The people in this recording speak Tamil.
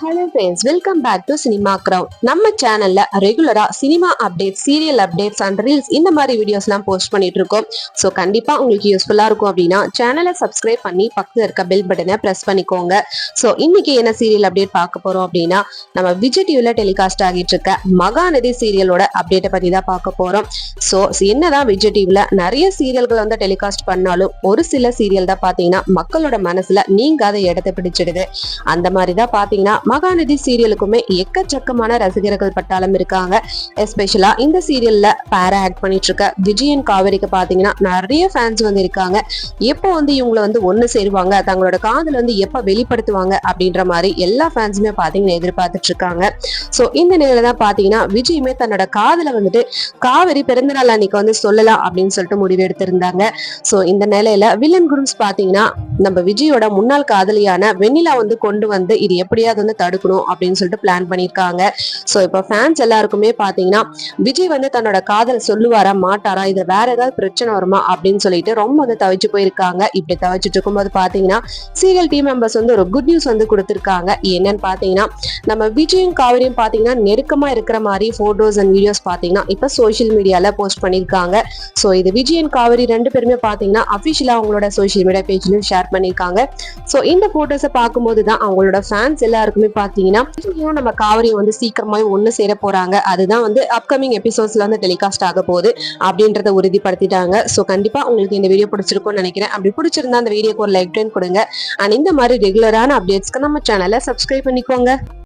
Hello friends welcome back to cinema ground நம்ம சேனல்ல ரெகுலரா cinema update serial updates and reels இந்த மாதிரி வீடியோஸ்லாம் போஸ்ட் பண்ணிட்டு இருக்கோம். ஸோ கண்டிப்பா உங்களுக்கு யூஸ்ஃபுல்லா இருக்கும் அப்படின்னா சேனலை சப்ஸ்கிரைப் பண்ணி பக்கத்தில் இருக்க பெல் பட்டனை ப்ரெஸ் பண்ணிக்கோங்க. ஸோ இன்னைக்கு என்ன சீரியல் அப்டேட் பார்க்க போறோம் அப்படின்னா நம்ம விஜய் டிவில டெலிகாஸ்ட் ஆகிட்டு இருக்க மகாநதி சீரியலோட அப்டேட்டை பத்தி தான் பார்க்க போறோம். ஸோ என்னதான் விஜய் டிவில நிறைய சீரியல்கள் வந்து டெலிகாஸ்ட் பண்ணாலும் ஒரு சில சீரியல் தான் பாத்தீங்கன்னா மக்களோட மனசுல நீங்காத இடத்தை பிடிச்சிடுது. அந்த மாதிரி தான் பாத்தீங்கன்னா மகாநதி சீரியலுக்குமே எக்கச்சக்கமான ரசிகர்கள் பட்டாளம் இருக்காங்க. எஸ்பெஷலா இந்த சீரியல்ல பேரா ஆக்ட் பண்ணிட்டு இருக்க விஜயன் காவேரிக்கு பாத்தீங்கன்னா நிறைய ஃபேன்ஸ் வந்து இருக்காங்க. எப்போ வந்து இவங்களை வந்து ஒன்னு சேருவாங்க தங்களோட காதல் வந்து எப்ப வெளிப்படுத்துவாங்க அப்படின்ற மாதிரி எல்லா ஃபேன்ஸுமே பாத்தீங்கன்னா எதிர்பார்த்துட்டு இருக்காங்க. சோ இந்த நிலையில தான் பாத்தீங்கன்னா விஜயுமே தன்னோட காதலை வந்துட்டு காவேரி பிறந்தநாள் அன்னைக்கு வந்து சொல்லலாம் அப்படின்னு சொல்லிட்டு முடிவு எடுத்திருந்தாங்க. சோ இந்த நிலையில வில்லன் குரூம்ஸ் பாத்தீங்கன்னா நம்ம விஜயோட முன்னாள் காதலியான வெண்ணிலா வந்து கொண்டு வந்து இது எப்படியாவது வந்து தடுக்கணும் அப்படின்னு சொல்லிட்டு பிளான் பண்ணியிருக்காங்க. ஸோ இப்போ ஃபேன்ஸ் எல்லாருக்குமே பார்த்தீங்கன்னா விஜய் வந்து தன்னோட காதல் சொல்லுவாரா மாட்டாரா இது வேற ஏதாவது பிரச்சனை வருமா அப்படின்னு சொல்லிட்டு ரொம்ப வந்து தவிச்சு போயிருக்காங்க. இப்படி தவிச்சிட்டு இருக்கும்போது பார்த்தீங்கன்னா சீரியல் டீம் மெம்பர்ஸ் வந்து ஒரு குட் நியூஸ் வந்து கொடுத்துருக்காங்க. என்னன்னு பார்த்தீங்கன்னா நம்ம விஜயும் காவிரியும் பார்த்தீங்கன்னா நெருக்கமாக இருக்கிற மாதிரி ஃபோட்டோஸ் அண்ட் வீடியோஸ் பார்த்தீங்கன்னா இப்போ சோஷியல் மீடியாவில் போஸ்ட் பண்ணியிருக்காங்க. ஸோ இது விஜய் அண்ட் காவிரி ரெண்டு பேருமே பார்த்தீங்கன்னா அஃபிஷியலாக அவங்களோட சோஷியல் மீடியா பேஜ்லையும் ஷேர் பண்ணியிருக்காங்க. ஸோ இந்த ஃபோட்டோஸை பார்க்கும்போது தான் அவங்களோட ஃபேன்ஸ் எல்லாருக்குமே பார்த்தீங்கன்னா பாத்தீங்கன்னா நம்ம காவிரியும் வந்து சீக்கிரமாவே ஒண்ணு சேர போறாங்க. அதுதான் வந்து அப்கமிங் எபிசோட்ஸ்ல வந்து டெலிகாஸ்ட் ஆக போகுது அப்படின்றத உறுதிப்படுத்திட்டாங்க. ஸோ கண்டிப்பா உங்களுக்கு இந்த வீடியோ பிடிச்சிருக்கும்னு நினைக்கிறேன். அப்படி பிடிச்சிருந்தா அந்த வீடியோக்கு ஒரு லைக் டைன் கொடுங்க. அண்ட் இந்த மாதிரி ரெகுலரான அப்டேட்ஸ்க்கு நம்ம சேனலை சப்ஸ்கிரைப் பண்ணிக்கோங்க.